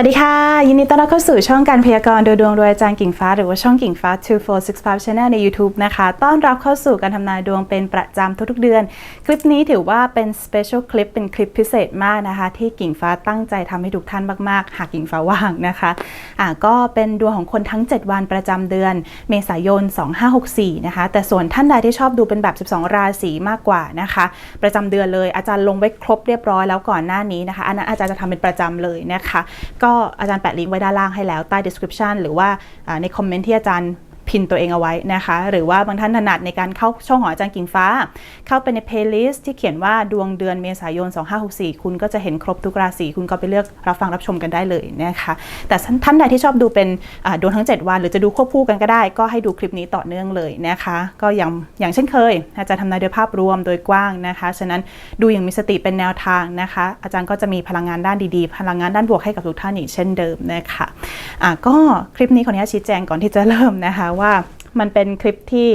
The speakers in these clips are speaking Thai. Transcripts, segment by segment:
วัสดีค่ะ ยินดีต้อนรับเข้าสู่ช่องการพยากรณ์โดยดวงโดยอาจารย์กิ่งฟ้า หรือว่าช่องกิ่งฟ้า 2465 Channel ใน YouTube นะคะ ต้อนรับเข้าสู่การทำนายดวงเป็นประจำทุกๆเดือน คลิปนี้ถือว่าเป็น Special คลิปเป็นคลิปพิเศษมากนะคะ ที่กิ่งฟ้าตั้งใจทำให้ทุกท่านมากๆ หากกิ่งฟ้าว่างนะคะอ่าก็เป็นดวงของคนทั้ง 7 วันประจำเดือน เมษายน 2564 นะคะ แต่ส่วนท่านใดที่ชอบดูเป็นแบบ 12 ราศีมากกว่านะคะ ประจำเดือนเลยอาจารย์ลงไว้ครบเรียบร้อยแล้วก่อนหน้านี้นะคะอันนั้นอาจารย์จะทำเป็นประจำเลยนะคะก็็อาจารย์แปะลิงก์ไว้ด้านล่างให้แล้วใต้ description หรือว่าในคอมเมนต์ที่อาจารย์ พินตัวเองเอาไว้นะคะ หรือว่าบางท่านถนัดในการเข้าช่องของอาจารย์กิ่งฟ้า เข้าไปใน playlist ที่เขียนว่าดวงเดือนเมษายน 2564 คุณก็จะเห็นครบทุกราศีคุณก็ไปเลือกรับฟังรับชมกันได้เลยนะคะแต่ท่านใดที่ชอบดูเป็นดวงทั้ง 7 วัน หรือจะดูควบคู่กันก็ได้ ก็ให้ดูคลิปนี้ต่อเนื่องเลยนะคะ ก็อย่างอย่างเช่นเคย อาจารย์ทำนายโดยภาพรวมโดยกว้างนะคะฉะนั้นดูอย่างมีสติเป็นแนวทางนะคะ อาจารย์ก็จะมีพลังงานด้านดีๆ พลังงานด้านบวกให้กับทุกท่านอีกเช่นเดิมนะคะะก็คลิปนี้ขออนุญาตชี้แจงก่อนที่จะเริ่มนะคะว่ามันเป็นคลิปที่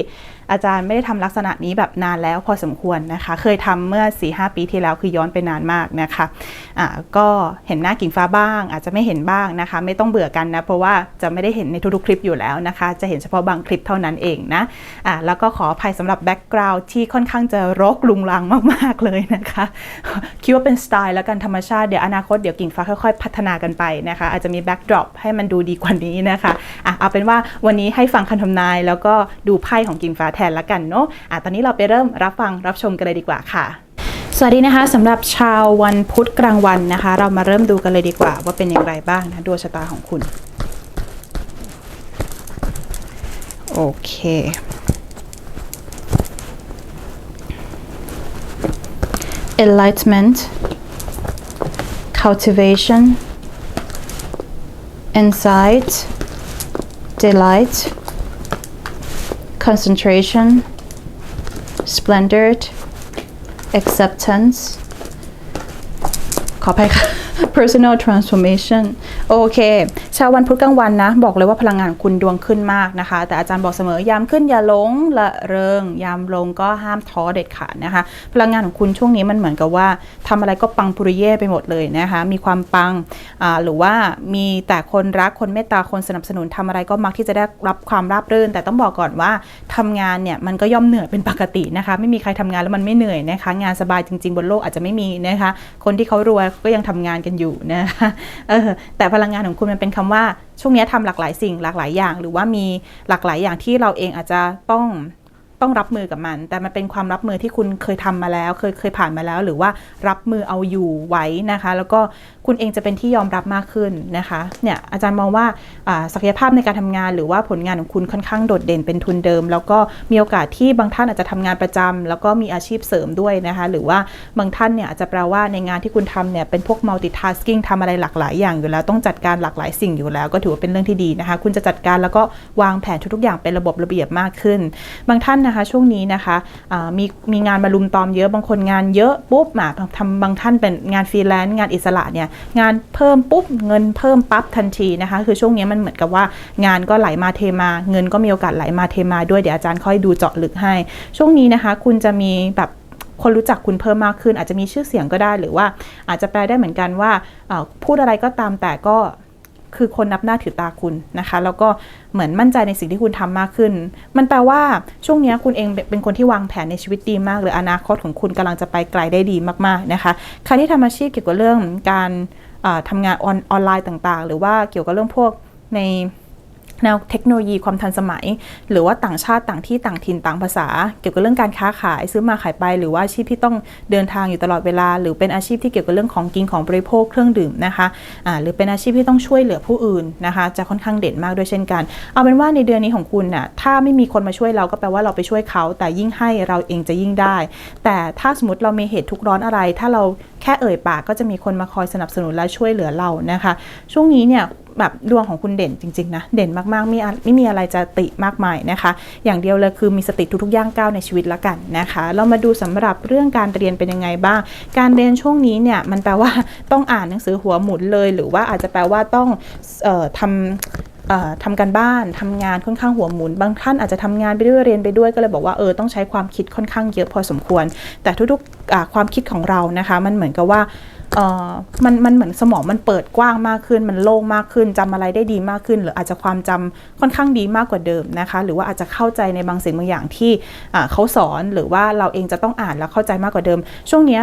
อาจารย์ไม่ได้ทำลักษณะนี้แบบนานแล้วพอสมควรนะคะ เคยทำเมื่อ 4-5 ปีที่แล้วคือย้อนไปนานมากนะคะอ่าก็เห็นหน้ากิ่งฟ้าบ้าง อาจจะไม่เห็นบ้างนะคะ ไม่ต้องเบื่อกันนะ เพราะว่าจะไม่ได้เห็นในทุกๆคลิปอยู่แล้วนะคะ จะเห็นเฉพาะบางคลิปเท่านั้นเองนะอ่าแล้วก็ขออภัยสำหรับแบ็กกราวด์ที่ค่อนข้างจะรกลุงลังมากๆเลยนะคะ คิดว่าเป็นสไตล์แล้วกันธรรมชาติเดี๋ยวอนาคตเดี๋ยวกิ่งฟ้าค่อยๆ พัฒนากันไปนะคะ อาจจะมีแบ็กดรอปให้มันดูดีกว่านี้นะคะอะเอาเป็นว่าวันนี้ให้ฟังคำทำนาย แล้วก็ดูไพ่ของกิ่งฟ้าแทนละกันเนาะอะตอนนี้เราไปเริ่มรับฟังรับชมกันเลยดีกว่าค่ะ สวัสดีนะคะสำหรับชาววันพุธกลางวันนะคะ เรามาเริ่มดูกันเลยดีกว่า ว่าเป็นอย่างไรบ้างนะดวงชะตาของคุณ โอเค enlightenment cultivation insight delight concentration splendor acceptance ขออภัยค่ะ personal transformation โอเคชาววันพุธกลางวันนะ บอกเลยว่าพลังงานคุณดวงขึ้นมากนะคะ แต่อาจารย์บอกเสมอยามขึ้นอย่าลงละเริง ยามลงก็ห้ามท้อเด็ดขาดนะคะ พลังงานของคุณช่วงนี้มันเหมือนกับว่าทำอะไรก็ปังปุริเย่ไปหมดเลยนะคะ มีความปังหรือว่ามีแต่คนรักคนเมตตาคนสนับสนุนทำอะไรก็มักที่จะได้รับความราบรื่น แต่ต้องบอกก่อนว่าทำงานเนี่ยมันก็ย่อมเหนื่อยเป็นปกตินะคะ ไม่มีใครทำงานแล้วมันไม่เหนื่อยนะคะ งานสบายจริง ๆ บนโลกอาจจะไม่มีนะคะ คนที่เขารวยก็ยังทำงานกันอยู่นะคะเออแต่พลังงานของคุณมันเป็นคำว่า ช่วงนี้ทำหลากหลายสิ่งหลากหลายอย่าง หรือว่ามีหลากหลายอย่างที่เราเองอาจจะต้อง ต้องรับมือกับมัน แต่มันเป็นความรับมือที่คุณเคยทำมาแล้ว เคยเคยผ่านมาแล้ว หรือว่ารับมือเอาอยู่ไว้นะคะ แล้วก็คุณเองจะเป็นที่ยอมรับมากขึ้นนะคะเนี่ยอาจารย์มองว่าศักยภาพในการทำงาน หรือว่าผลงานของคุณค่อนข้างโดดเด่นเป็นทุนเดิม แล้วก็มีโอกาสที่บางท่านอาจจะทำงานประจำแล้วก็มีอาชีพเสริมด้วยนะคะ หรือว่าบางท่านเนี่ยอาจจะแปลว่าในงานที่คุณทำเนี่ยเป็นพวก multitasking ทำอะไรหลากหลายอย่างอยู่แล้วต้องจัดการหลากหลายสิ่งอยู่แล้ว ก็ถือว่าเป็นเรื่องที่ดีนะคะ คุณจะจัดการแล้วก็วางแผนทุกๆอย่างเป็นระบบระเบียบมากขึ้น บางท่านนะคะ ช่วงนี้นะคะอ่ามีมีงานมาลุมตอมเยอะบางคนงานเยอะปุ๊บมาทำบางท่านเป็นงานฟรีแลนซ์งานอิสระเนี่ยงานเพิ่มปุ๊บเงินเพิ่มปั๊บทันทีนะคะ คือช่วงนี้มันเหมือนกับว่างานก็ไหลมาเทมา เงินก็มีโอกาสไหลมาเทมาด้วยเดี๋ยวอาจารย์ค่อยดูเจาะลึกให้ ช่วงนี้นะคะ คุณจะมีแบบคนรู้จักคุณเพิ่มมากขึ้น อาจจะมีชื่อเสียงก็ได้หรือว่าอาจจะแปลได้เหมือนกันว่าพูดอะไรก็ตามแต่ก็ คือคนนับหน้าถือตาคุณนะคะ แล้วก็เหมือนมั่นใจในสิ่งที่คุณทำมากขึ้น มันแปลว่าช่วงนี้คุณเองเป็นคนที่วางแผนในชีวิตดีมาก หรืออนาคตของคุณกำลังจะไปไกลได้ดีมากๆนะคะใครที่ทำอาชีพเกี่ยวกับเรื่องการทำทำงานออนออนไลน์ต่างๆ หรือว่าเกี่ยวกับเรื่องพวกใน แนวเทคโนโลยีความทันสมัย หรือว่าต่างชาติต่างที่ต่างถิ่นต่างภาษา เกี่ยวกับเรื่องการค้าขายซื้อมาขายไป หรือว่าอาชีพที่ต้องเดินทางอยู่ตลอดเวลา หรือเป็นอาชีพที่เกี่ยวกับเรื่องของกินของบริโภคเครื่องดื่มนะคะอ่าหรือเป็นอาชีพที่ต้องช่วยเหลือผู้อื่นนะคะ จะค่อนข้างเด่นมากด้วยเช่นกัน เอาเป็นว่าในเดือนนี้ของคุณน่ะถ้าไม่มีคนมาช่วยเราก็แปลว่าเราไปช่วยเขา แต่ยิ่งให้เราเองจะยิ่งได้ แต่ถ้าสมมติเรามีเหตุทุกร้อนอะไร ถ้าเราแค่เอ่ยปากก็จะมีคนมาคอยสนับสนุนและช่วยเหลือเรานะคะ ช่วงนี้เนี่ย แบบดวงของคุณเด่นจริง ๆ นะ เด่นมากๆไม่ไม่มีอะไรจะติมากมายนะคะ อย่างเดียวเลยคือมีสติทุกๆย่างก้าวในชีวิตละกันนะคะ เรามาดูสำหรับเรื่องการเรียนเป็นยังไงบ้าง การเรียนช่วงนี้เนี่ยมันแปลว่าต้องอ่านหนังสือหัวหมุนเลย หรือว่าอาจจะแปลว่าต้องออทำทำการบ้านทำงานค่อนข้างหัวหมุน บางท่านอาจจะทำงานไปด้วยเรียนไปด้วยก็เลยบอกว่าเออต้องใช้ความคิดค่อนข้างเยอะพอสมควร แต่ทุกๆความคิดของเรานะคะ มันเหมือนกับว่า เออมันมันเหมือนสมองมันเปิดกว้างมากขึ้น มันโล่งมากขึ้นจำอะไรได้ดีมากขึ้น หรืออาจจะความจำค่อนข้างดีมากกว่าเดิมนะคะ หรือว่าอาจจะเข้าใจในบางสิ่งบางอย่างที่เขาสอนหรือว่าเราเองจะต้องอ่านแล้วเข้าใจมากกว่าเดิม ช่วงนี้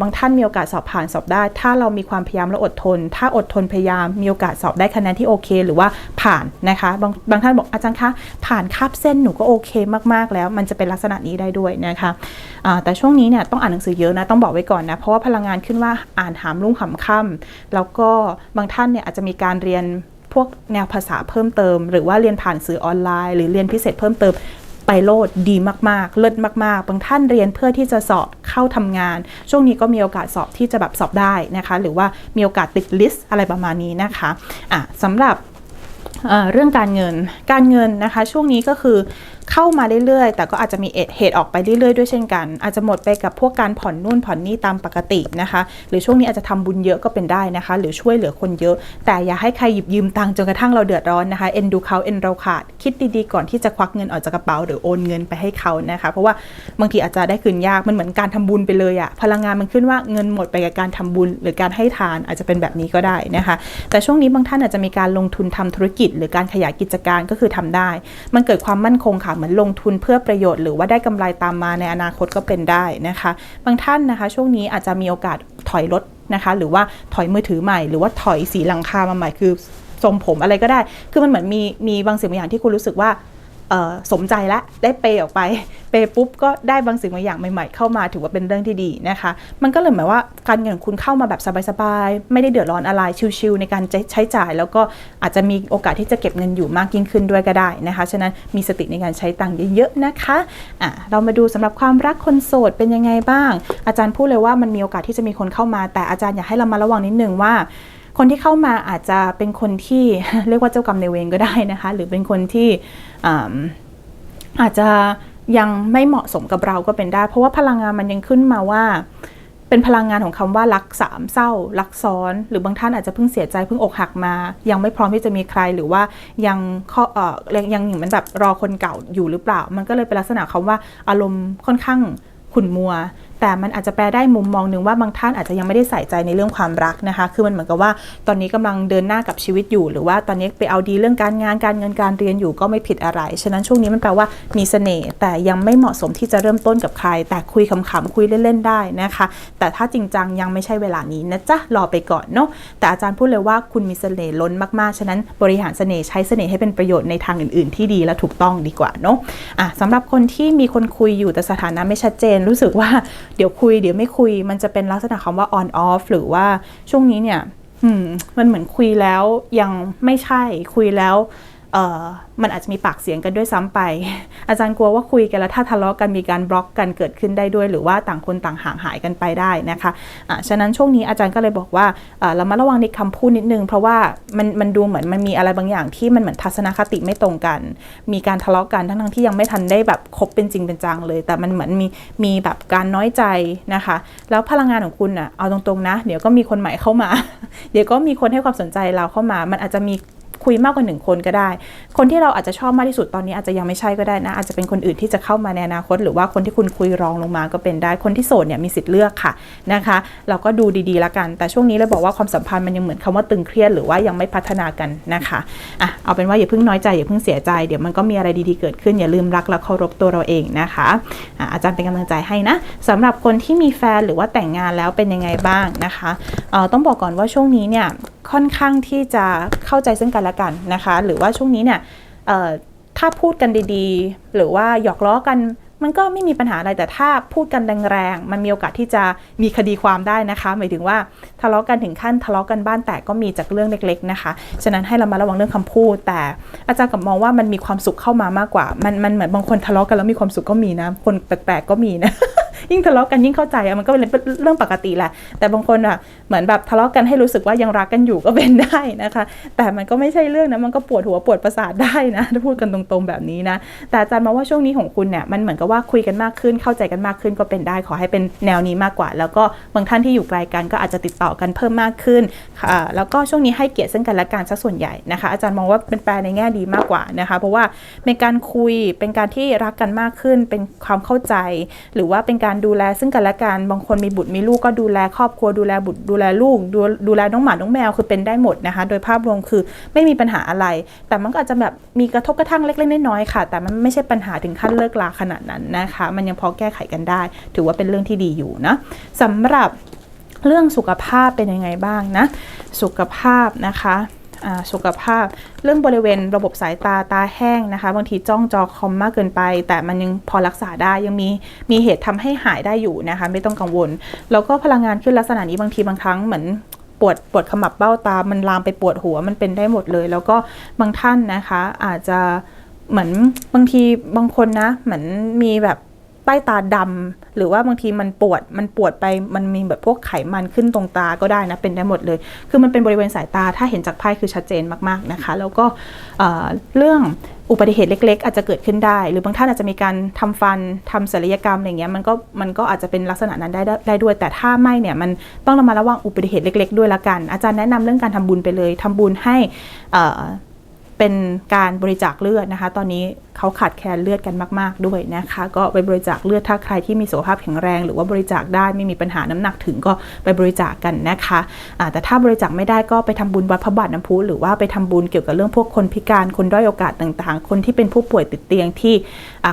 บางท่านมีโอกาสสอบผ่านสอบได้ ถ้าเรามีความพยายามและอดทน ถ้าอดทนพยายามมีโอกาสสอบได้คะแนนที่โอเค หรือว่าผ่านนะคะบางบางท่านบอกอาจารย์คะผ่านคาบเส้นหนูก็โอเคมากๆ แล้วมันจะเป็นลักษณะนี้ได้ด้วยนะคะแต่ช่วงนี้เนี่ยต้องอ่านหนังสือเยอะนะต้องบอกไว้ก่อนนะเพราะว่าพลังงานขึ้นว่าอ่านหามรุ่งหำค่ำแล้วก็บางท่านเนี่ยอาจจะมีการเรียนพวกแนวภาษาเพิ่มเติม หรือว่าเรียนผ่านสื่อออนไลน์ หรือเรียนพิเศษเพิ่มเติมไปโลดดีมากๆ เลิศมากๆ บางท่านเรียนเพื่อที่จะสอบเข้าทำงาน ช่วงนี้ก็มีโอกาสสอบที่จะแบบสอบได้นะคะ หรือว่ามีโอกาสติดลิสต์อะไรประมาณนี้นะคะอะสำหรับเรื่องการเงิน การเงินนะคะ ช่วงนี้ก็คือ เข้ามาเรื่อยๆ แต่ก็อาจจะมีเหตุออกไปเรื่อยๆ ด้วยเช่นกัน อาจจะหมดไปกับพวกการผ่อนนู่นผ่อนนี่ตามปกตินะคะ หรือช่วงนี้อาจจะทำบุญเยอะก็เป็นได้นะคะ หรือช่วยเหลือคนเยอะ แต่อย่าให้ใครหยิบยืมตังค์จนกระทั่งเราเดือดร้อนนะคะเอ็นดูเขาเอ็นเราขาดคิดดีๆก่อนที่จะควักเงินออกจากกระเป๋าหรือโอนเงินไปให้เขานะคะ เพราะว่าบางทีอาจจะได้คืนยากมันเหมือนการทำบุญไปเลยอะพลังงานมันขึ้นว่าเงินหมดไปกับการทำบุญ หรือการให้ทานอาจจะเป็นแบบนี้ก็ได้นะคะ แต่ช่วงนี้บางท่านอาจจะมีการลงทุนทำธุรกิจ หรือการขยายกิจการก็คือทำได้ มันเกิดความมั่นคงค่ะเหมือนลงทุนเพื่อประโยชน์หรือว่าได้กำไรตามมาในอนาคตก็เป็นได้นะคะ บางท่านนะคะ ช่วงนี้อาจจะมีโอกาสถอยรถนะคะ หรือว่าถอยมือถือใหม่ หรือว่าถอยสีหลังคามาใหม่คือทรงผมอะไรก็ได้ คือมันเหมือนมีมีบางสิ่งบางอย่างที่คุณรู้สึกว่า สมใจแล้วได้เปย์ออกไป เปย์ปุ๊บก็ได้บางสิ่งบางอย่างใหม่ๆ เข้ามาถือว่าเป็นเรื่องที่ดีนะคะ มันก็เลยหมายว่าการเงินของคุณเข้ามาแบบสบายๆ ไม่ได้เดือดร้อนอะไรชิวๆในการใช้จ่าย แล้วก็อาจจะมีโอกาสที่จะเก็บเงินอยู่มากยิ่งขึ้นด้วยก็ได้นะคะฉะนั้นมีสติในการใช้ตังค์เยอะๆนะคะอะเรามาดูสำหรับความรักคนโสดเป็นยังไงบ้าง อาจารย์พูดเลยว่ามันมีโอกาสที่จะมีคนเข้ามา แต่อาจารย์อยากให้เรามาระวังนิดนึงว่า คนที่เข้ามาอาจจะเป็นคนที่เรียกว่าเจ้ากรรมในเวรก็ได้นะคะ หรือเป็นคนที่อาอาจจะยังไม่เหมาะสมกับเราก็เป็นได้ เพราะว่าพลังงานมันยังขึ้นมาว่า เป็นพลังงานของคำว่ารักสามเศร้า รักซ้อน หรือบางท่านอาจจะเพิ่งเสียใจเพิ่งอกหักมา ยังไม่พร้อมที่จะมีใครหรือว่ายังข้อเอ่อยังอย่างมือนแบบรอคนเก่าอยู่หรือเปล่า มันก็เลยเป็นลักษณะคำว่าอารมณ์ค่อนข้างขุ่นมัว แต่มันอาจจะแปลได้มุมมองหนึ่งว่าบางท่านอาจจะยังไม่ได้ใส่ใจในเรื่องความรักนะคะ คือมันเหมือนกับว่าตอนนี้กำลังเดินหน้ากับชีวิตอยู่ หรือว่าตอนนี้ไปเอาดีเรื่องการงานการเงินการเรียนอยู่ก็ไม่ผิดอะไร ฉะนั้นช่วงนี้มันแปลว่ามีเสน่ห์แต่ยังไม่เหมาะสมที่จะเริ่มต้นกับใคร แต่คุยขำๆคุยเล่นๆได้นะคะ แต่ถ้าจริงจังยังไม่ใช่เวลานี้นะจ๊ะรอไปก่อนเนาะแต่อาจารย์พูดเลยว่าคุณมีเสน่ห์ล้นมากๆ ฉะนั้นบริหารเสน่ห์ใช้เสน่ห์ให้เป็นประโยชน์ในทางอื่นๆ ที่ดีและถูกต้องดีกว่าเนาะอะสำหรับคนที่มีคนคุยอยู่แต่สถานะไม่ชัดเจนรู้สึกว่าเดี๋ยวคุยเดี๋ยวไม่คุย มันจะเป็นลักษณะคำว่า on off หรือว่าช่วงนี้เนี่ยมมันเหมือนคุยแล้วยังไม่ใช่คุยแล้ว มันอาจจะมีปากเสียงกันด้วยซ้ำไป อาจารย์กลัวว่าคุยกันแล้วถ้าทะเลาะกันมีการบล็อกกันเกิดขึ้นได้ด้วย หรือว่าต่างคนต่างห่างหายกันไปได้นะคะอะฉะนั้นช่วงนี้อาจารย์ก็เลยบอกว่าเออเรามาระวังในคำพูดนิดนึง เพราะว่ามันมันดูเหมือนมันมีอะไรบางอย่างที่มันเหมือนทัศนคติไม่ตรงกัน มีการทะเลาะกันทั้งทั้งที่ยังไม่ทันได้แบบคบเป็นจริงเป็นจังเลย แต่มันเหมือนมีมีแบบการน้อยใจนะคะ แล้วพลังงานของคุณอะเอาตรงๆนะ เดี๋ยวก็มีคนใหม่เข้ามา เดี๋ยวก็มีคนให้ความสนใจเราเข้ามา มันอาจจะมี คุยมากกว่าหนึ่งคนก็ได้ คนที่เราอาจจะชอบมากที่สุดตอนนี้อาจจะยังไม่ใช่ก็ได้นะ อาจจะเป็นคนอื่นที่จะเข้ามาในอนาคต หรือว่าคนที่คุณคุยรองลงมาก็เป็นได้ คนที่โสดเนี่ยมีสิทธิ์เลือกค่ะนะคะ เราก็ดูดีๆละกัน แต่ช่วงนี้เราบอกว่าความสัมพันธ์มันยังเหมือนคำว่าตึงเครียดหรือว่ายังไม่พัฒนากันนะคะอะเอาเป็นว่าอย่าเพิ่งน้อยใจอย่าเพิ่งเสียใจเดี๋ยวมันก็มีอะไรดีๆเกิดขึ้นอย่าลืมรักและเคารพตัวเราเองนะคะอะอาจารย์เป็นกำลังใจให้นะสำหรับคนที่มีแฟนหรือว่าแต่งงานแล้วเป็นยังไงบ้างนะคะเอ่อต้องบอกก่อนว่าช่วงนี้เนี่ย ค่อนข้างที่จะเข้าใจซึ่งกันและกันนะคะ หรือว่าช่วงนี้เนี่ยถ้าพูดกันดีๆ หรือว่าหยอกล้อกันมันก็ไม่มีปัญหาอะไรแต่ถ้าพูดกันแรงๆมันมีโอกาสที่จะมีคดีความได้นะคะ หมายถึงว่าทะเลาะกันถึงขั้นทะเลาะกันบ้านแตกก็มีจากเรื่องเล็ก ๆนะคะ ฉะนั้นให้เรามาระวังเรื่องคำพูด แต่อาจารย์กับมองว่ามันมีความสุขเข้ามามากกว่า มันมันเหมือนบางคนทะเลาะกันแล้วมีความสุขก็มีนะ คนแปลกๆก็มีนะ ยิ่งทะเลาะกันยิ่งเข้าใจอะมันก็เป็นเรื่องปกติแหละ แต่บางคนอะเหมือนแบบทะเลาะกันให้รู้สึกว่ายังรักกันอยู่ก็เป็นได้นะคะ แต่มันก็ไม่ใช่เรื่องนะมันก็ปวดหัวปวดประสาทได้นะถ้าพูดกันตรงๆแบบนี้นะแต่อาจารย์มองว่าช่วงนี้ของคุณเนี่ยมันเหมือนกับว่าคุยกันมากขึ้นเข้าใจกันมากขึ้นก็เป็นได้ขอให้เป็นแนวนี้มากกว่า แล้วก็บางท่านที่อยู่ไกลกันก็อาจจะติดต่อกันเพิ่มมากขึ้นค่ะแล้วก็ช่วงนี้ให้เกียรติซึ่งกันและกันซะส่วนใหญ่นะคะ อาจารย์มองว่าเป็นแปลในแง่ดีมากกว่านะคะ เพราะว่าเป็นการคุยเป็นการที่รักกันมากขึ้น เป็นความเข้าใจ หรือว่าเป็นการดูแลซึ่งกันและกันบางคนมีบุตรมีลูกก็ดูแลครอบครัวดูแลบุตรดูแลลูกดูดูแลน้องหมาน้องแมวคือเป็นได้หมดนะคะ โดยภาพรวมคือไม่มีปัญหาอะไร แต่มันก็อาจจะแบบมีกระทบกระทั่งเล็กๆน้อยๆค่ะ แต่มันไม่ใช่ปัญหาถึงขั้นเลิกลาขนาดนั้นนะคะ มันยังพอแก้ไขกันได้ ถือว่าเป็นเรื่องที่ดีอยู่นะสำหรับเรื่องสุขภาพเป็นยังไงบ้างนะ สุขภาพนะคะ สุขภาพ เรื่องบริเวณระบบสายตาตาแห้งนะคะ บางทีจ้องจอคอมมากเกินไป แต่มันยังพอรักษาได้ยังมีมีเหตุทำให้หายได้อยู่นะคะ ไม่ต้องกังวล แล้วก็พลังงานขึ้นลักษณะนี้บางทีบางครั้งเหมือนปวดปวดขมับเบ้าตา มันลามไปปวดหัวมันเป็นได้หมดเลย แล้วก็บางท่านนะคะอาจจะเหมือนบางทีบางคนนะเหมือนมีแบบ ใต้ตาดำหรือว่าบางทีมันปวดมันปวดไปมันมีแบบพวกไขมันขึ้นตรงตาก็ได้นะเป็นได้หมดเลย คือมันเป็นบริเวณสายตาถ้าเห็นจากไพ่คือชัดเจนมากๆนะคะ แล้วก็เรื่องอุบัติเหตุเล็ก ๆ อาจจะเกิดขึ้นได้ หรือบางท่านอาจจะมีการทำฟันทำศัลยกรรมอะไรเงี้ยมันก็มันก็อาจจะเป็นลักษณะนั้นได้ได้ด้วย แต่ถ้าไม่เนี่ยมันต้องระมัดระวังอุบัติเหตุเล็ก ๆ ด้วยละกัน อาจารย์แนะนำเรื่องการทำบุญไปเลยทำบุญให้ เป็นการบริจาคเลือดนะคะ ตอนนี้เขาขาดแคลนเลือดกันมาก ๆ ด้วยนะคะ ก็ไปบริจาคเลือดถ้าใครที่มีสุขภาพแข็งแรง หรือว่าบริจาคได้ไม่มีปัญหาน้ำหนักถึงก็ไปบริจาคกกันนะคะะแต่ถ้าบริจาคไม่ได้ก็ไปทำบุญวัดพระบาทน้ำพุหรือว่าไปทำบุญเกี่ยวกับเรื่องพวกคนพิการคนด้อยโอกาสต่างๆ คนที่เป็นผู้ป่วยติดเตียงที่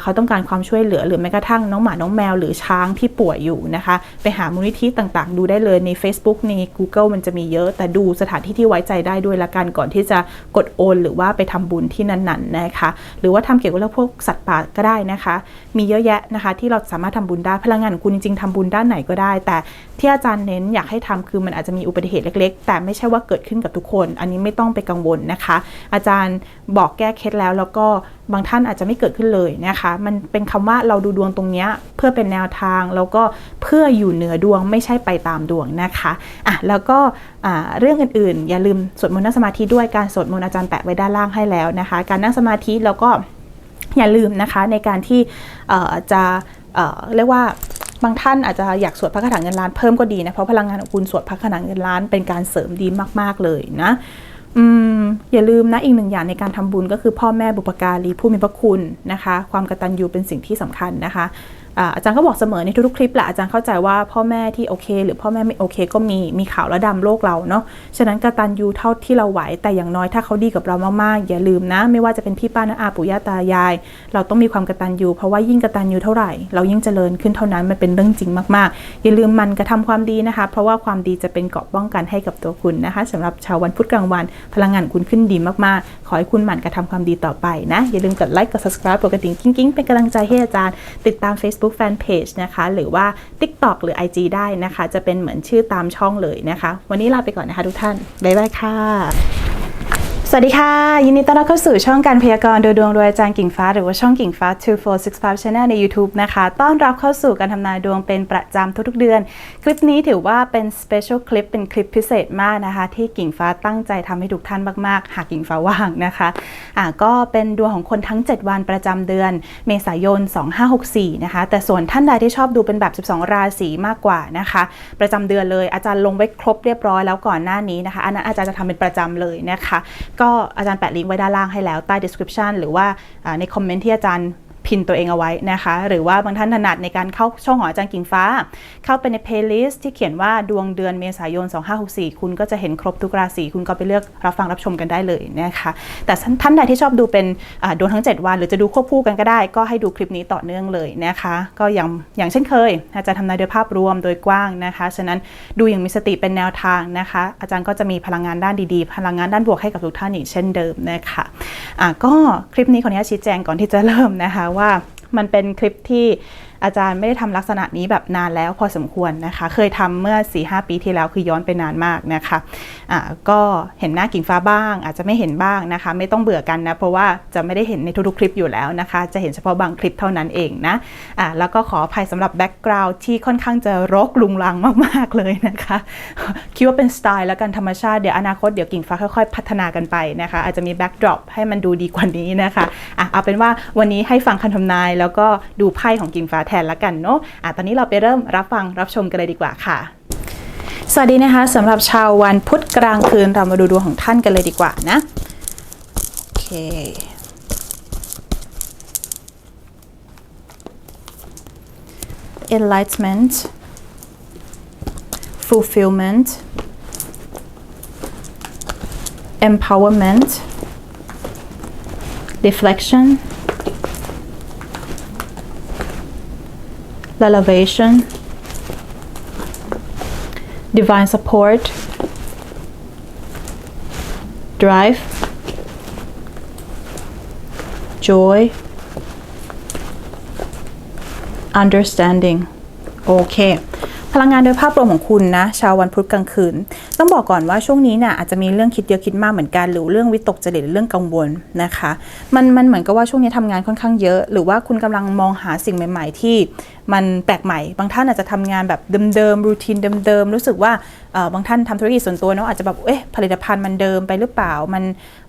เขาต้องการความช่วยเหลือหรือแม้กระทั่งน้องหมาน้องแมวหรือช้างที่ป่วยอยู่นะคะ ไปหามูลนิธิต่างๆ ดูได้เลยใน Facebook ใน Google มันจะมีเยอะ แต่ดูสถานที่ที่ไว้ใจได้ด้วยละกันก่อนที่จะกดโอน หรือว่าไปทำบุญที่นั้นๆนะคะ หรือว่าทำเกี่ยวกับเรื่องพวกสัตว์ป่าก็ได้นะคะ มีเยอะแยะนะคะที่เราสามารถทำบุญได้พลังงานของคุณจริงๆทำบุญด้านไหนก็ได้ แต่ที่อาจารย์เน้นอยากให้ทำคือมันอาจจะมีอุบัติเหตุเล็ก ๆ แต่ไม่ใช่ว่าเกิดขึ้นกับทุกคน อันนี้ไม่ต้องไปกังวลนะคะ อาจารย์บอกแก้เคล็ดแล้วแล้วก็ บางท่านอาจจะไม่เกิดขึ้นเลยนะคะ มันเป็นคำว่าเราดูดวงตรงนี้เพื่อเป็นแนวทางแล้วก็เพื่ออยู่เหนือดวงไม่ใช่ไปตามดวงนะคะอะแล้วก็เรื่องอื่นๆ อย่าลืมสวดมนต์นั่งสมาธิด้วยการสวดมนต์อาจารย์แปะไว้ด้านล่างให้แล้วนะคะ การนั่งสมาธิแล้วก็อย่าลืมนะคะในการที่จะเรียกว่าบางท่านอาจจะอยากสวดพระคาถาเงินล้านเพิ่มก็ดีนะเพราะพลังงานของคุณสวดพระคาถาเงินล้านเป็นการเสริมดีมาก ๆ เลยนะ อืมอย่าลืมนะอีกหนึ่งอย่างในการทำบุญก็คือพ่อแม่บุปการีผู้มีพระคุณนะคะ ความกตัญญูเป็นสิ่งที่สำคัญนะคะ อาจารย์ก็บอกเสมอในทุกๆคลิปแหละอาจารย์เข้าใจว่าพ่อแม่ที่โอเค หรือพ่อแม่ไม่โอเค ก็มีมีข่าวระดำโลกเราเนาะฉะนั้นกตัญญูเท่าที่เราไหวแต่อย่างน้อยถ้าเขาดีกับเรามากๆอย่าลืมนะ ไม่ว่าจะเป็นพี่ป้าน้าอาปู่ย่าตายาย เราต้องมีความกตัญญูเพราะว่ายิ่งกตัญญูเท่าไหร่ เรายิ่งเจริญขึ้นเท่านั้นมันเป็นเรื่องจริงมากๆ อย่าลืมมันกระทำความดีนะคะ เพราะว่าความดีจะเป็นเกราะป้องกันให้กับตัวคุณนะคะสำหรับชาววันพุธกลางวัน พลังงานคุณขึ้นดีมากๆ ขอให้คุณหมั่นกระทำความดีต่อไปนะอย่าลืมกดไลค์กด subscribe ปกติกิ้งๆเป็นกำลังใจให้อาจารย์ติดตาม Facebook Fanpage นะคะ หรือว่า TikTok หรือ IG ได้นะคะ จะเป็นเหมือนชื่อตามช่องเลยนะคะ วันนี้ลาไปก่อนนะคะทุกท่าน บ๊ายบายค่ะ สวัสดีค่ะ ยินดีต้อนรับเข้าสู่ช่องการพยากรณ์โดยดวงโดยอาจารย์กิ่งฟ้า หรือว่าช่องกิ่งฟ้า 2465 Channel ใน YouTube นะคะ ต้อนรับเข้าสู่การทำนายดวงเป็นประจำทุกๆเดือน คลิปนี้ถือว่าเป็น special คลิปเป็นคลิปพิเศษมากนะคะ ที่กิ่งฟ้าตั้งใจทำให้ทุกท่านมากๆ หากกิ่งฟ้าว่างนะคะอ่าก็เป็นดวงของคนทั้ง 7 วันประจำเดือน เมษายน 2564 นะคะ แต่ส่วนท่านใดที่ชอบดูเป็นแบบ 12 ราศีมากกว่านะคะ ประจำเดือนเลยอาจารย์ลงไว้ครบเรียบร้อยแล้วก่อนหน้านี้นะคะอันนั้นอาจารย์จะทำเป็นประจำเลยนะคะก็อาจารย์แปะลิงก์ไว้ด้านล่างให้แล้วใต้ description หรือว่าในคอมเมนต์ที่อาจารย์ พินตัวเองเอาไว้นะคะ หรือว่าบางท่านถนัดในการเข้าช่องขออาจารย์กิ่งฟ้า เข้าไปใน playlist ที่เขียนว่าดวงเดือนเมษายน 2564 คุณก็จะเห็นครบทุกราศีคุณก็ไปเลือกรับฟังรับชมกันได้เลยนะคะ แต่ท่านใดที่ชอบดูเป็นดวงทั้ง 7 วัน หรือจะดูควบคู่กันก็ได้ ก็ให้ดูคลิปนี้ต่อเนื่องเลยนะคะ ก็อย่างอย่างเช่นเคย อาจารย์ทำนายโดยภาพรวมโดยกว้างนะคะ ฉะนั้นดูอย่างมีสติเป็นแนวทางนะคะ อาจารย์ก็จะมีพลังงานด้านดีๆ พลังงานด้านบวกให้กับทุกท่านอีกเช่นเดิมนะคะะก็คลิปนี้ขออนุญาตชี้แจงก่อนที่จะเริ่มนะคะว่ามันเป็นคลิปที่ อาจารย์ไม่ได้ทำลักษณะนี้แบบนานแล้วพอสมควรนะคะ เคยทำเมื่อ 4-5 ปีที่แล้วคือย้อนไปนานมากนะคะอะก็เห็นหน้ากิ่งฟ้าบ้าง อาจจะไม่เห็นบ้างนะคะ ไม่ต้องเบื่อกันนะเพราะว่าจะไม่ได้เห็นในทุกๆคลิปอยู่แล้วนะคะ จะเห็นเฉพาะบางคลิปเท่านั้นเองนะอะแล้วก็ขออภัยสำหรับแบ็กกราวด์ที่ค่อนข้างจะรกลุงลังมากๆเลยนะคะคิดว่าเป็นสไตล์แล้วกันธรรมชาติเดี๋ยวอนาคตเดี๋ยวกิ่งฟ้าค่อยๆ พัฒนากันไปนะคะ อาจจะมีแบ็กดรอปให้มันดูดีกว่านี้นะคะอะเอาเป็นว่าวันนี้ให้ฟังคำทำนาย แล้วก็ดูไพ่ของกิ่งฟ้าทนละกันเนาะอะตอนนี้เราไปเริ่มรับฟังรับชมกันเลยดีกว่าค่ะสวัสดีนะคะสำหรับชาววันพุธกลางคืนเรามาดูดวงของท่านกันเลยดีกว่านะ โอเค enlightenment fulfillment empowerment deflection elevation divine support drive joy understanding โอเค พลังงานโดยภาพรวมของคุณนะ ชาววันพุธกลางคืน ต้องบอกก่อนว่าช่วงนี้เนี่ยอาจจะมีเรื่องคิดเยอะคิดมากเหมือนกัน หรือเรื่องวิตกจริตเรื่องกังวลนะคะ มันมันเหมือนกับว่าช่วงนี้ทำงานค่อนข้างเยอะ หรือว่าคุณกำลังมองหาสิ่งใหม่ ๆ ที่มันแปลกใหม่ บางท่านอาจจะทำงานแบบเดิมๆรูทีนเดิมๆรู้สึกว่าเออบางท่านทำธุรกิจส่วนตัวเนาะอาจจะแบบเอ๊ะผลิตภัณฑ์มันเดิมไปหรือเปล่ามัน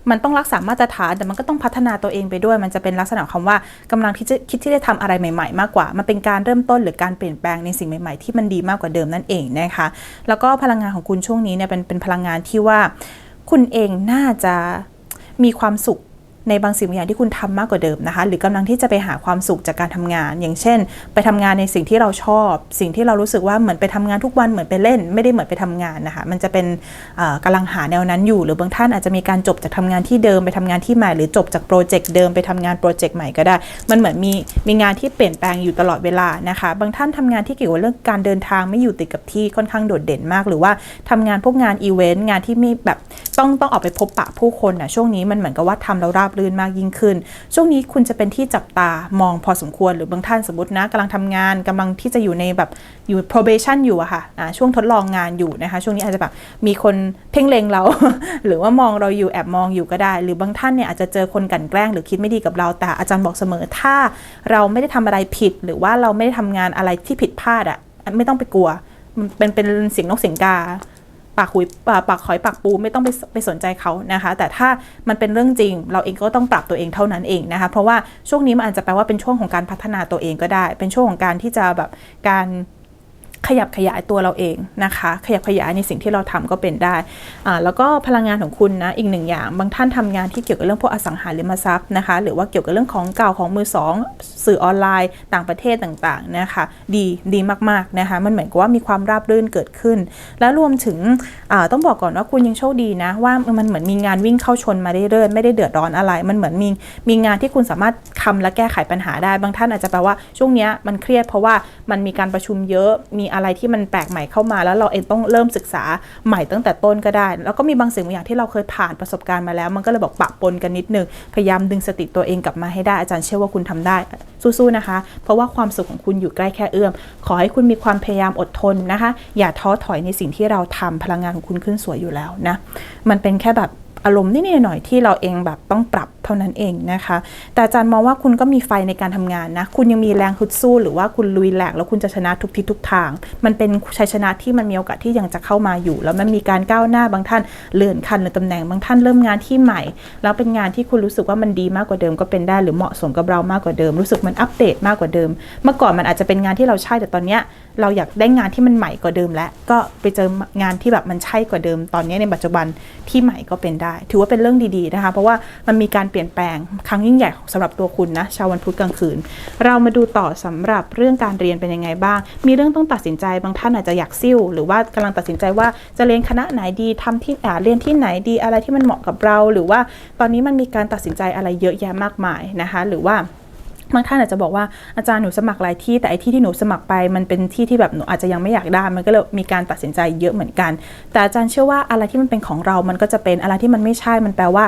มันต้องรักษามาตรฐาน แต่มันก็ต้องพัฒนาตัวเองไปด้วย มันจะเป็นลักษณะของคำว่ากำลังที่จะคิดที่จะทำอะไรใหม่ ๆ มากกว่า มันเป็นการเริ่มต้นหรือการเปลี่ยนแปลงในสิ่งใหม่ ๆ ที่มันดีมากกว่าเดิมนั่นเองนะคะ แล้วก็พลังงานของคุณช่วงนี้เนี่ยเป็นเป็นพลังงานที่ว่า คุณเองน่าจะมีความสุข ในบางสิ่งบางอย่างที่คุณทำมากกว่าเดิมนะคะ หรือกำลังที่จะไปหาความสุขจากการทำงาน อย่างเช่น ไปทำงานในสิ่งที่เราชอบ สิ่งที่เรารู้สึกว่าเหมือนไปทำงานทุกวันเหมือนไปเล่น ไม่ได้เหมือนไปทำงานนะคะ มันจะเป็นเอ่อกำลังหาแนวนั้นอยู่ หรือบางท่านอาจจะมีการจบจากทำงานที่เดิมไปทำงานที่ใหม่หรือจบจากโปรเจกต์เดิมไปทำงานโปรเจกต์ใหม่ก็ได้ มันเหมือนมีมีงานที่เปลี่ยนแปลงอยู่ตลอดเวลานะคะ บางท่านทำงานที่เกี่ยวกับเรื่องการเดินทางไม่อยู่ติดกับที่ค่อนข้างโดดเด่นมาก หรือว่าทำงานพวกงานอีเวนต์งานที่มีแบบต้องต้องออกไปพบปะผู้คนนะช่วงนี้มันเหมือนกับว่าทำแล้วราบรื่นมากยิ่งขึ้น ช่วงนี้คุณจะเป็นที่จับตามองพอสมควรหรือบางท่านสมมตินะกำลังทำงานกำลังที่จะอยู่ในแบบอยู่ probation อยู่อะค่ะช่วงทดลองงานอยู่นะคะ ช่วงนี้อาจจะแบบมีคนเพ่งเลงเรา หรือว่ามองเราอยู่แอบมองอยู่ก็ได้ หรือบางท่านเนี่ยอาจจะเจอคนกันแกล้งหรือคิดไม่ดีกับเราแต่อาจารย์บอกเสมอถ้าเราไม่ได้ทำอะไรผิด หรือว่าเราไม่ได้ทำงานอะไรที่ผิดพลาดอะไม่ต้องไปกลัว มันเป็นเป็นเสียงนกเสียงกา ปากหุยปากปากหอยปากปูไม่ต้องไปไปสนใจเขานะคะ แต่ถ้ามันเป็นเรื่องจริง เราเองก็ต้องปรับตัวเองเท่านั้นเองนะคะ เพราะว่าช่วงนี้มันอาจจะแปลว่าเป็นช่วงของการพัฒนาตัวเองก็ได้ เป็นช่วงของการที่จะแบบการ ขยับขยายตัวเราเองนะคะ ขยับขยายในสิ่งที่เราทำก็เป็นได้อ่าแล้วก็พลังงานของคุณนะอีกหนึ่งอย่าง บางท่านทำงานที่เกี่ยวกับเรื่องพวกอสังหาริมทรัพย์นะคะ หรือว่าเกี่ยวกับเรื่องของเก่าของมือสองสื่อออนไลน์ ต่างประเทศต่างๆนะคะดีดีมากๆนะคะมันเหมือนกับว่ามีความราบรื่นเกิดขึ้น และรวมถึงอ่าต้องบอกก่อนว่าคุณยังโชคดีนะว่ามันเหมือนมีงานวิ่งเข้าชนมาได้เรื่อยๆไม่ได้เดือดร้อนอะไร มันเหมือนมีมีงานที่คุณสามารถทำและแก้ไขปัญหาได้ บางท่านอาจจะแปลว่าช่วงนี้มันเครียดเพราะว่ามันมีการประชุมเยอะมีอะไรที่มันแปลกใหม่เข้ามา แล้วเราเองต้องเริ่มศึกษาใหม่ตั้งแต่ต้นก็ได้ แล้วก็มีบางสิ่งบางอย่างที่เราเคยผ่านประสบการณ์มาแล้ว มันก็เลยบอกปะปนกันนิดนึงพยายามดึงสติตัวเองกลับมาให้ได้อาจารย์เชื่อว่าคุณทำได้สู้ๆนะคะ เพราะว่าความสุขของคุณอยู่ใกล้แค่เอื้อม ขอให้คุณมีความพยายามอดทนนะคะ อย่าท้อถอยในสิ่งที่เราทำพลังงานของคุณขึ้นสวยอยู่แล้วนะมันเป็นแค่แบบอารมณ์นิดๆหน่อยๆที่เราเองแบบต้องปรับ เท่านั้นเองนะคะ แต่อาจารย์มองว่าคุณก็มีไฟในการทำงานนะ คุณยังมีแรงฮึดสู้ หรือว่าคุณลุยแหลกแล้วคุณจะชนะทุกทิศทุกทาง มันเป็นชัยชนะที่มันมีโอกาสที่ยังจะเข้ามาอยู่ แล้วมันมีการก้าวหน้าบางท่านเลื่อนขั้นหรือตำแหน่งบางท่านเริ่มงานที่ใหม่ แล้วเป็นงานที่คุณรู้สึกว่ามันดีมากกว่าเดิมก็เป็นได้หรือเหมาะสมกับเรามากกว่าเดิม รู้สึกมันอัปเดตมากกว่าเดิม เมื่อก่อนมันอาจจะเป็นงานที่เราใช่แต่ตอนเนี้ยเราอยากได้งานที่มันใหม่กว่าเดิม แล้วก็ไปเจองานที่แบบมันใช่กว่าเดิม ตอนนี้ในปัจจุบันที่ใหม่ก็เป็นได้ ถือว่าเป็นเรื่องดีๆนะคะ เพราะว่ามันมีการเปลี่ยนแปลง ครั้งยิ่งใหญ่สำหรับตัวคุณนะชาววันพุธกลางคืน เรามาดูต่อสำหรับเรื่องการเรียนเป็นยังไงบ้าง มีเรื่องต้องตัดสินใจบางท่านอาจจะอยากซิ่วหรือว่ากำลังตัดสินใจว่าจะเรียนคณะไหนดีทำที่เรียนที่ไหนดีอะไรที่มันเหมาะกับเรา หรือว่าตอนนี้มันมีการตัดสินใจอะไรเยอะแยะมากมายนะคะ หรือว่าบางท่านอาจจะบอกว่าอาจารย์หนูสมัครหลายที่แต่ไอที่ที่หนูสมัครไปมันเป็นที่ที่แบบหนูอาจจะยังไม่อยากได้มันก็เลยมีการตัดสินใจเยอะเหมือนกัน แต่อาจารย์เชื่อว่าอะไรที่มันเป็นของเรา มันก็จะเป็นอะไรที่มันไม่ใช่มันแปลว่า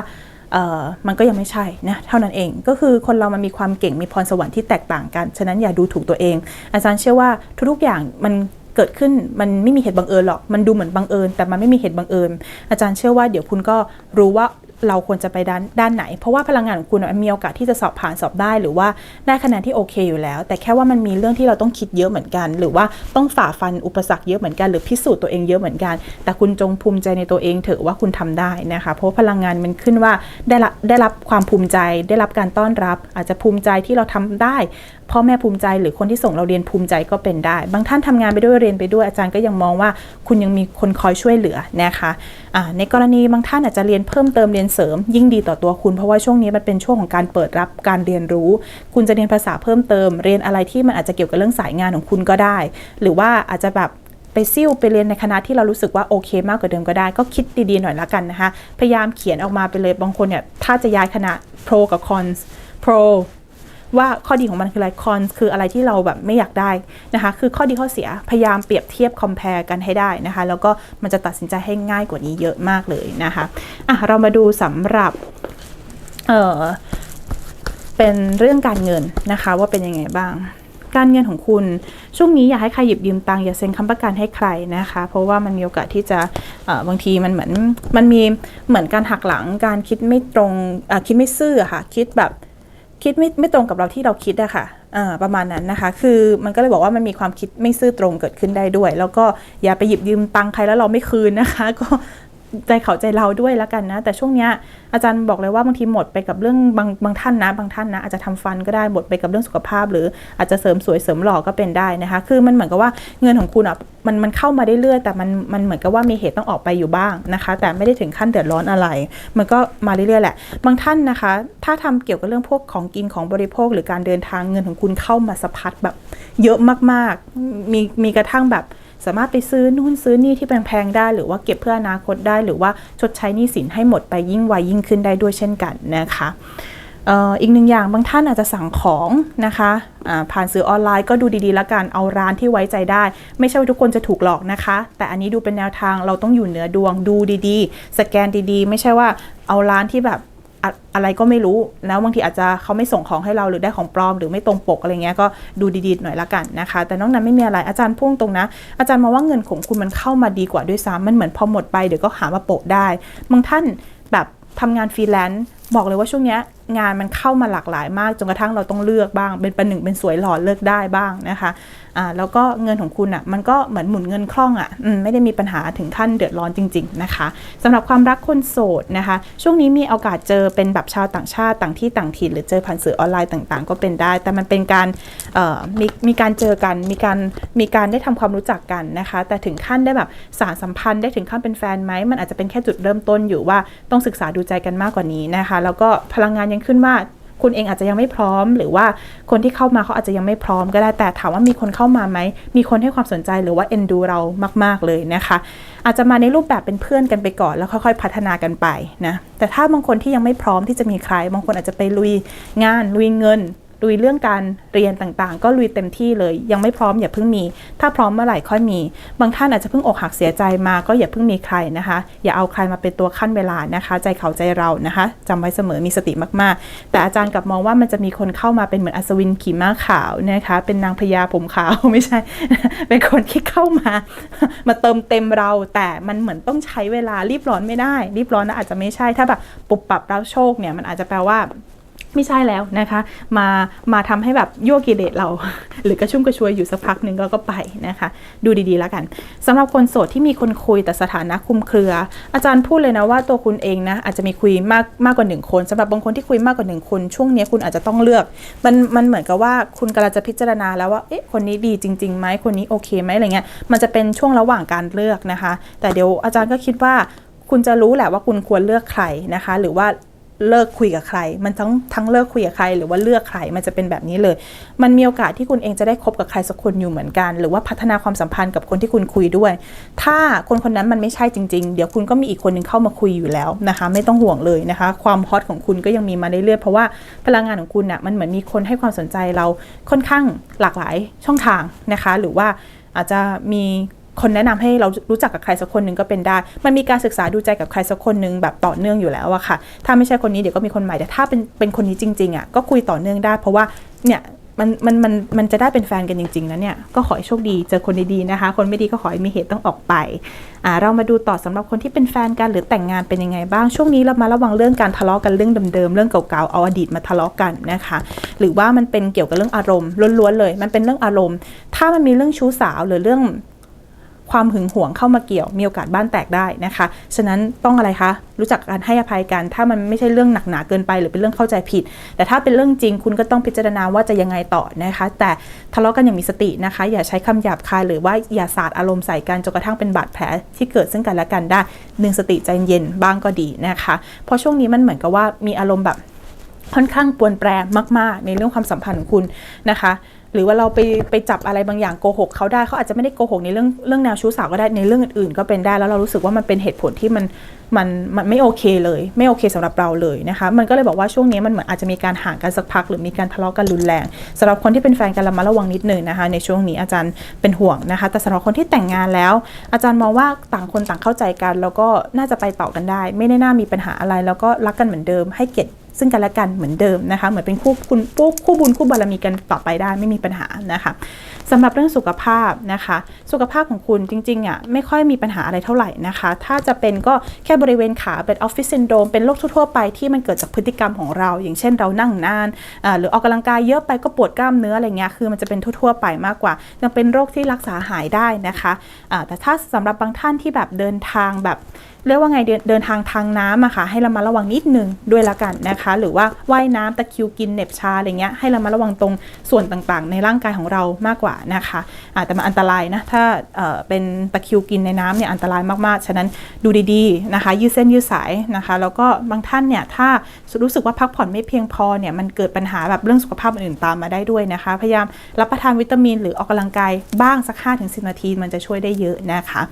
มันก็ยังไม่ใช่นะเท่านั้นเองก็คือคนเรามันมีความเก่งมีพรสวรรค์ที่แตกต่างกัน ฉะนั้นอย่าดูถูกตัวเอง อาจารย์เชื่อว่าทุกๆอย่างมันเกิดขึ้นมันไม่มีเหตุบังเอิญหรอก มันดูเหมือนบังเอิญ แต่มันไม่มีเหตุบังเอิญ อาจารย์เชื่อว่าเดี๋ยวคุณก็รู้ว่า เราควรจะไปด้านด้านไหน เพราะว่าพลังงานของคุณอะมีโอกาสที่จะสอบผ่านสอบได้ หรือว่าได้คะแนนที่โอเคอยู่แล้ว แต่แค่ว่ามันมีเรื่องที่เราต้องคิดเยอะเหมือนกัน หรือว่าต้องฝ่าฟันอุปสรรคเยอะเหมือนกันหรือพิสูจน์ตัวเองเยอะเหมือนกัน แต่คุณจงภูมิใจในตัวเองเถอะว่าคุณทำได้นะคะ เพราะพลังงานมันขึ้นว่าได้รับได้รับความภูมิใจ ได้รับการต้อนรับ อาจจะภูมิใจที่เราทำได้พ่อแม่ภูมิใจหรือคนที่ส่งเราเรียนภูมิใจก็เป็นได้ บางท่านทำงานไปด้วยเรียนไปด้วยอาจารย์ก็ยังมองว่า คุณยังมีคนคอยช่วยเหลือนะคะ ในกรณีบางท่านอาจจะเรียนเพิ่มเติมเรียนเสริม ยิ่งดีต่อตัวคุณ เพราะว่าช่วงนี้มันเป็นช่วงของการเปิดรับการเรียนรู้ คุณจะเรียนภาษาเพิ่มเติม เรียนอะไรที่มันอาจจะเกี่ยวกับเรื่องสายงานของคุณก็ได้ หรือว่าอาจจะแบบไปซิ่วไปเรียนในคณะที่เรารู้สึกว่าโอเค มากกว่าเดิมก็ได้ ก็คิดดีๆหน่อยละกันนะคะ พยายามเขียนออกมาไปเลยบางคนเนี่ยถ้าจะย้ายคณะ pro กับ cons pro ว่าข้อดีของมันคืออะไรคอนคืออะไรที่เราแบบไม่อยากได้นะคะคือข้อดีข้อเสียพยายามเปรียบเทียบ compare กันให้ได้นะคะแล้วก็มันจะตัดสินใจให้ง่ายกว่านี้เยอะมากเลยนะคะอะเรามาดูสำหรับเออเป็นเรื่องการเงินนะคะว่าเป็นยังไงบ้างการเงินของคุณช่วงนี้อย่าให้ใครหยิบยืมตังค์อย่าเซ็นค้ำประกันให้ใครนะคะ เพราะว่ามันมีโอกาสที่จะบางทีมันเหมือนมันมีเหมือนการหักหลังการคิดไม่ตรงคิดไม่ซื่อค่ะคิดแบบ คิดไม่ไม่ตรงกับเราที่เราคิดอะค่ะประมาณนั้นนะคะ คือมันก็เลยบอกว่ามันมีความคิดไม่ซื่อตรงเกิดขึ้นได้ด้วย แล้วก็อย่าไปหยิบยืมตังค์ใครแล้วเราไม่คืนนะคะ ก็ ใจเขาใจเราด้วยแล้วกันนะ แต่ช่วงเนี้ยอาจารย์บอกเลยว่าบางทีหมดไปกับเรื่องบางบางท่านนะ บางท่านนะอาจจะทำฟันก็ได้หมดไปกับเรื่องสุขภาพ หรืออาจจะเสริมสวยเสริมหล่อก็เป็นได้นะคะ คือมันเหมือนกับว่าเงินของคุณอะมันมันเข้ามาได้เรื่อยแต่มันมันเหมือนกับว่ามีเหตุต้องออกไปอยู่บ้างนะคะ แต่ไม่ได้ถึงขั้นเดือดร้อนอะไร มันก็มาเรื่อยๆแหละ บางท่านนะคะ ถ้าทำเกี่ยวกับเรื่องพวกของกินของบริโภค หรือการเดินทางเงินของคุณเข้ามาสะพัดแบบ เยอะมากๆ มีมีกระทั่งแบบ สามารถไปซื้อนู่นซื้อนี่ที่แพงๆได้ หรือว่าเก็บเพื่ออนาคตได้ หรือว่าชดใช้หนี้สินให้หมดไปยิ่งไวยิ่งขึ้นได้ด้วยเช่นกันนะคะอีกหนึ่งอย่างบางท่านอาจจะสั่งของนะคะผ่านสื่อออนไลน์ก็ดูดีๆ แล้วกันเอาร้านที่ไว้ใจได้ ไม่ใช่ว่าทุกคนจะถูกหลอกนะคะ แต่อันนี้ดูเป็นแนวทางเราต้องอยู่เหนือดวงดูดีๆ สแกนดีๆ ไม่ใช่ว่าเอาร้านที่แบบ อะไรก็ไม่รู้ แล้วบางทีอาจจะเขาไม่ส่งของให้เราหรือได้ของปลอม หรือไม่ตรงปกอะไรเงี้ยก็ดูดีๆหน่อยละกันนะคะ แต่นอกนั้นไม่มีอะไรอาจารย์พุ่งตรงนะ อาจารย์มาว่าเงินของคุณมันเข้ามาดีกว่าด้วยซ้ำมันเหมือนพอหมดไปเดี๋ยวก็หามาโปะได้ บางท่านแบบทำงานฟรีแลนซ์ บอกเลยว่าช่วงนี้งานมันเข้ามาหลากหลายมากจนกระทั่งเราต้องเลือกบ้าง เป็นประหนึ่งเป็นสวยหล่อเลือกได้บ้างนะคะอ่าแล้วก็เงินของคุณอะ่ะมันก็เหมือนหมุนเงินคล่องอะ่ะไม่ได้มีปัญหาถึงขั้นเดือดร้อนจริง ๆนะคะสำหรับความรักคนโสดนะคะ ช่วงนี้มีโอกาสเจอเป็นแบบชาวต่างชาติต่างที่ต่างถิ่นหรือเจอผ่านสื่อออนไลน์ต่างๆ ก็เป็นได้ แต่มันเป็นการเอ่อมีมีการเจอกันมีการมีการได้ทำความรู้จักกันนะคะ แต่ถึงขั้นได้แบบสารสัมพันธ์ได้ถึงขั้นเป็นแฟนไหมมันอาจจะเป็นแค่จุดเริ่มต้นอยู่ว่าต้องศึกษาดูใจกันมากกว่านี้นะคะแล้วก็พลังงานยังขึ้นว่าคุณเองอาจจะยังไม่พร้อม หรือว่าคนที่เข้ามาเขาอาจจะยังไม่พร้อมก็ได้แต่ถามว่ามีคนเข้ามาไหมมีคนให้ความสนใจหรือว่าเอ็นดูเรามาก ๆเลยนะคะ อาจจะมาในรูปแบบเป็นเพื่อนกันไปก่อน แล้วค่อยๆพัฒนากันไปนะแต่ถ้าบางคนที่ยังไม่พร้อมที่จะมีใคร บางคนอาจจะไปลุยงานลุยเงิน ลุยเรื่องการเรียนต่างๆ ก็ลุยเต็มที่เลย ยังไม่พร้อมอย่าเพิ่งมี ถ้าพร้อมเมื่อไหร่ค่อยมี บางท่านอาจจะเพิ่งอกหักเสียใจมาก็อย่าเพิ่งมีใครนะคะ อย่าเอาใครมาเป็นตัวขั้นเวลานะคะ ใจเขาใจเรานะคะจำไว้เสมอมีสติมากๆ แต่อาจารย์กลับมองว่ามันจะมีคนเข้ามาเป็นเหมือนอัศวินขี่ม้าขาวนะคะ เป็นนางพญาผมขาวไม่ใช่ เป็นคนที่เข้ามา มาเติมเต็มเรา แต่มันเหมือนต้องใช้เวลารีบร้อนไม่ได้ รีบร้อนนะอาจจะไม่ใช่ถ้าแบบปุบปับรับโชคเนี่ยมันอาจจะแปลว่า ไม่ใช่แล้วนะคะ มามาทำให้แบบยั่วกิเลสเรา หรือกระชุ่มกระชวยอยู่สักพักหนึ่งแล้วก็ไปนะคะ ดูดีๆแล้วกันสำหรับคนโสดที่มีคนคุยแต่สถานะคุมเครือ อาจารย์พูดเลยนะว่าตัวคุณเองนะอาจจะมีคุยมากมากกว่าหนึ่งคนสำหรับบางคนที่คุยมากกว่าหนึ่งคน ช่วงนี้คุณอาจจะต้องเลือก มันมันเหมือนกับว่าคุณกำลังจะพิจารณาแล้วว่าเอ๊ะคนนี้ดีจริงๆไหมคนนี้โอเคไหมอะไรเงี้ยมันจะเป็นช่วงระหว่างการเลือกนะคะ แต่เดี๋ยวอาจารย์ก็คิดว่าคุณจะรู้แหละว่าคุณควรเลือกใครนะคะ หรือว่า เลิกคุยกับใคร มันทั้งทั้งเลิกคุยกับใคร หรือว่าเลือกใคร มันจะเป็นแบบนี้เลย มันมีโอกาสที่คุณเองจะได้คบกับใครสักคนอยู่เหมือนกัน หรือว่าพัฒนาความสัมพันธ์กับคนที่คุณคุยด้วย ถ้าคนคนนั้นมันไม่ใช่จริง ๆ เดี๋ยวคุณก็มีอีกคนหนึ่งเข้ามาคุยอยู่แล้วนะคะ ไม่ต้องห่วงเลยนะคะ ความฮอตของคุณก็ยังมีมาเรื่อยๆ เพราะว่าพลังงานของคุณน่ะ มันเหมือนมีคนให้ความสนใจเราค่อนข้างหลากหลายช่องทางนะคะ หรือว่าอาจจะมี คนแนะนำให้เรารู้จักกับใครสักคนหนึ่งก็เป็นได้ มันมีการศึกษาดูใจกับใครสักคนหนึ่งแบบต่อเนื่องอยู่แล้วอะค่ะ ถ้าไม่ใช่คนนี้เดี๋ยวก็มีคนใหม่ แต่ถ้าเป็นเป็นคนนี้จริงๆอะก็คุยต่อเนื่องได้ เพราะว่าเนี่ยมันมันมันมันจะได้เป็นแฟนกันจริงๆนะเนี่ย ก็ขอให้โชคดีเจอคนดีๆนะคะ คนไม่ดีก็ขอให้มีเหตุต้องออกไปอ่าเรามาดูต่อสำหรับคนที่เป็นแฟนกันหรือแต่งงานเป็นยังไงบ้างช่วงนี้เรามาระวังเรื่องการทะเลาะกันเรื่องเดิมๆเรื่องเก่าๆเอาอดีตมาทะเลาะกันนะคะ หรือว่ามันเป็นเกี่ยวกับเรื่องอารมณ์ล้วนๆเลย มันเป็นเรื่องอารมณ์ ถ้ามันมีเรื่องชู้สาวหรือเรื่อง ความหึงหวงเข้ามาเกี่ยว มีโอกาสบ้านแตกได้นะคะ ฉะนั้นต้องอะไรคะ รู้จักการให้อภัยกัน ถ้ามันไม่ใช่เรื่องหนักหนาเกินไป หรือเป็นเรื่องเข้าใจผิด แต่ถ้าเป็นเรื่องจริงคุณก็ต้องพิจารณาว่าจะยังไงต่อนะคะ แต่ทะเลาะกันอย่างมีสตินะคะ อย่าใช้คำหยาบคายหรือว่าอย่าสาดอารมณ์ใส่กันจนกระทั่งเป็นบาดแผลที่เกิดซึ่งกันและกันได้หนึ่งสติใจเย็นบ้างก็ดีนะคะ เพราะช่วงนี้มันเหมือนกับว่ามีอารมณ์แบบค่อนข้างปวนแปรมาก ๆ ในเรื่องความสัมพันธ์ของคุณนะคะ หรือว่าเราไปไปจับอะไรบางอย่างโกหกเขาได้เขาอาจจะไม่ได้โกหกในเรื่องเรื่องแนวชู้สาวก็ได้ในเรื่องอื่นๆ ก็เป็นได้แล้วเรารู้สึกว่ามันเป็นเหตุผลที่มันมันมันไม่โอเคเลย ไม่โอเคสำหรับเราเลยนะคะมันก็เลยบอกว่าช่วงนี้มันเหมือนอาจจะมีการห่างกันสักพัก หรือมีการทะเลาะกันรุนแรงสำหรับคนที่เป็นแฟนกันระมัดระวังนิดหนึ่งนะคะ ในช่วงนี้อาจารย์เป็นห่วงนะคะ แต่สำหรับคนที่แต่งงานแล้ว อาจารย์มองว่าต่างคนต่างเข้าใจกัน แล้วก็น่าจะไปต่อกันได้ ไม่ได้น่ามีปัญหาอะไร แล้วก็รักกันเหมือนเดิมให้เกียรติ ซึ่งกันและกันเหมือนเดิมนะคะ เหมือนเป็นคู่คุณคู่คู่บุญคู่บารมีกันต่อไปได้ไม่มีปัญหานะคะสำหรับเรื่องสุขภาพนะคะ สุขภาพของคุณจริงๆอะไม่ค่อยมีปัญหาอะไรเท่าไหร่นะคะ ถ้าจะเป็นก็แค่บริเวณขาเป็นออฟฟิศซินโดรมเป็นโรคทั่วๆไปที่มันเกิดจากพฤติกรรมของเรา อย่างเช่นเรานั่งนานหรือออกกำลังกายเยอะไปก็ปวดกล้ามเนื้ออะไรเงี้ยคือมันจะเป็นทั่วๆไปมากกว่ายังเป็นโรคที่รักษาหายได้นะคะแต่ถ้าสำหรับบางท่านที่แบบเดินทางแบบ เรียกว่าไงเดินทางทางน้ำอะค่ะ ให้เรามาระวังนิดนึงด้วยละกันนะคะ หรือว่าว่ายน้ำตะคิวกินเน็บชาอะไรเงี้ยให้เรามาระวังตรงส่วนต่างๆ ในร่างกายของเรามากกว่านะคะอาแต่มันอันตรายนะถ้าเป็นตะคิวกินในน้ำเนี่ยอันตรายมากๆ ฉะนั้นดูดีๆนะคะ ยืดเส้นยืดสายนะคะ แล้วก็บางท่านเนี่ยถ้ารู้สึกว่าพักผ่อนไม่เพียงพอเนี่ยมันเกิดปัญหาแบบเรื่องสุขภาพอื่นๆตามมาได้ด้วยนะคะ พยายามรับประทานวิตามิน หรือออกกำลังกายบ้างสัก5-10นาทีมันจะช่วยได้เยอะนะคะ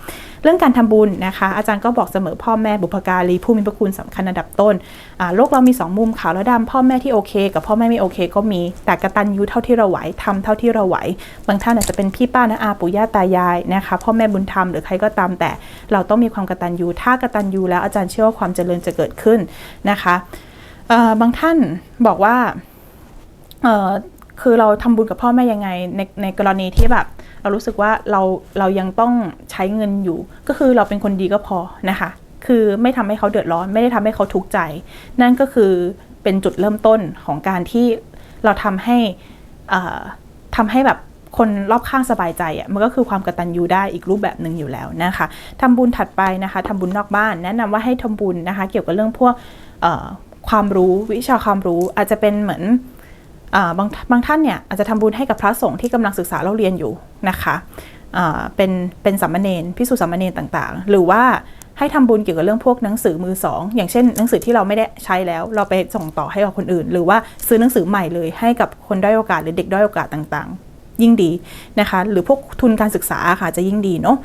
เรื่องการทำบุญนะคะ อาจารย์ก็บอกเสมอพ่อแม่บุพการีผู้มีพระคุณสำคัญอันดับต้นโลกเรามี 2 มุมขาวและดำพ่อแม่ที่โอเค กับพ่อแม่ไม่โอเค ก็มีแต่กระตัญญูเท่าที่เราไหวทำเท่าที่เราไหว บางท่านอาจจะเป็นพี่ป้านะอาปู่ย่าตายายนะคะพ่อแม่บุญธรรมหรือใครก็ตามแต่ เราต้องมีความกระตัญญูถ้ากระตัญญูแล้วอาจารย์เชื่อว่าความเจริญจะเกิดขึ้นนะคะบางท่านบอกว่า คือเราทำบุญกับพ่อแม่ยังไงในในกรณีที่แบบ เรารู้สึกว่าเราเรายังต้องใช้เงินอยู่ ก็คือเราเป็นคนดีก็พอนะคะ คือไม่ทำให้เขาเดือดร้อน ไม่ได้ทำให้เขาทุกข์ใจ นั่นก็คือเป็นจุดเริ่มต้นของการที่เราทำให้อ่าทำให้แบบคนรอบข้างสบายใจอะ่ะมันก็คือความกตัญญูได้อีกรูปแบบหนึ่งอยู่แล้วนะคะทำบุญถัดไปนะคะทำบุญนอกบ้าน แนะนำว่าให้ทำบุญนะคะ เกี่ยวกับเรื่องพวกความรู้วิชาความรู้อาจจะเป็นเหมือน บางบางท่านเนี่ยอาจจะทำบุญให้กับพระสงฆ์ที่กำลังศึกษาเล่าเรียนอยู่นะคะเป็นเป็นสัมมเนนพิสูจน์สัมมเนนต่างๆ หรือว่าให้ทำบุญเกี่ยวกับเรื่องพวกหนังสือมือสองอย่างเช่น หนังสือที่เราไม่ได้ใช้แล้ว เราไปส่งต่อให้กับคนอื่น หรือว่าซื้อหนังสือใหม่เลยให้กับคนด้อยโอกาสหรือเด็กด้อยโอกาสต่างๆ ยิ่งดีนะคะ หรือพวกทุนการศึกษาค่ะจะยิ่งดีเนาะ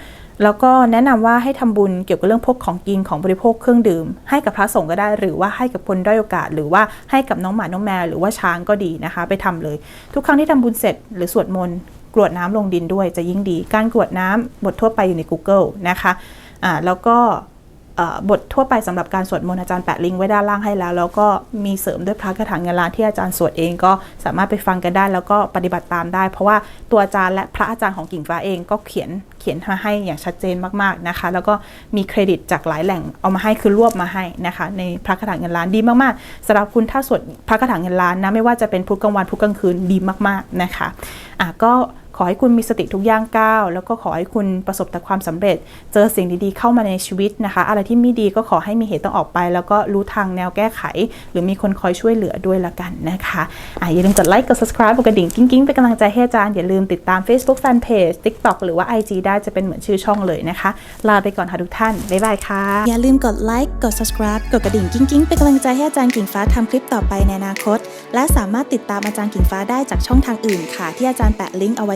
แล้วก็แนะนำว่าให้ทำบุญเกี่ยวกับเรื่องพวกของกินของบริโภคเครื่องดื่ม ให้กับพระสงฆ์ก็ได้ หรือว่าให้กับคนด้อยโอกาส หรือว่าให้กับน้องหมาน้องแมวหรือว่าช้างก็ดีนะคะ ไปทำเลย ทุกครั้งที่ทำบุญเสร็จหรือสวดมนต์กรวดน้ำลงดินด้วยจะยิ่งดี การกรวดน้ำบททั่วไปอยู่ใน Google นะคะอ่าแล้วก็ บททั่วไปสำหรับการสวดมนต์อาจารย์แปะลิงก์ไว้ด้านล่างให้แล้ว แล้วก็มีเสริมด้วยพระคาถาเงินล้านที่อาจารย์สวดเองก็สามารถไปฟังกันได้ แล้วก็ปฏิบัติตามได้ เพราะว่าตัวอาจารย์และพระอาจารย์ของกิ่งฟ้าเองก็เขียนเขียนมาให้อย่างชัดเจนมากๆนะคะ แล้วก็มีเครดิตจากหลายแหล่งเอามาให้คือรวบมาให้นะคะ ในพระคาถาเงินล้านดีมากๆสำหรับคุณถ้าสวดพระคาถาเงินล้านนะไม่ว่าจะเป็นพุธกลางวันพุธกลางคืนดีมากๆนะคะอะก็ ขอให้คุณมีสติทุกย่างก้าวแล้วก็ขอให้คุณประสบแต่ความสำเร็จ เจอสิ่งดีๆเข้ามาในชีวิตนะคะ อะไรที่ไม่ดีก็ขอให้มีเหตุต้องออกไป แล้วก็รู้ทางแนวแก้ไข หรือมีคนคอยช่วยเหลือด้วยละกันนะคะอะอย่าลืมกดไลค์กด subscribe กดกระดิ่งกิ้งๆเป็นกำลังใจให้อาจารย์อย่าลืมติดตาม Facebook Fanpage TikTok หรือว่า IG ได้จะเป็นเหมือนชื่อช่องเลยนะคะ ลาไปก่อนค่ะทุกท่านบ๊ายบายค่ะอย่าลืมกดไลค์กด subscribe กดกระดิ่งกิ้งกิ้งเป็นกำลังใจให้อาจารย์กิ่งฟ้าทำคลิปต่อไปในอนาคต และสามารถติดตามอาจารย์กิ่งฟ้าได้จากช่องทางอื่นค่ะ ที่อาจารย์แปะลิงก์เอาไว้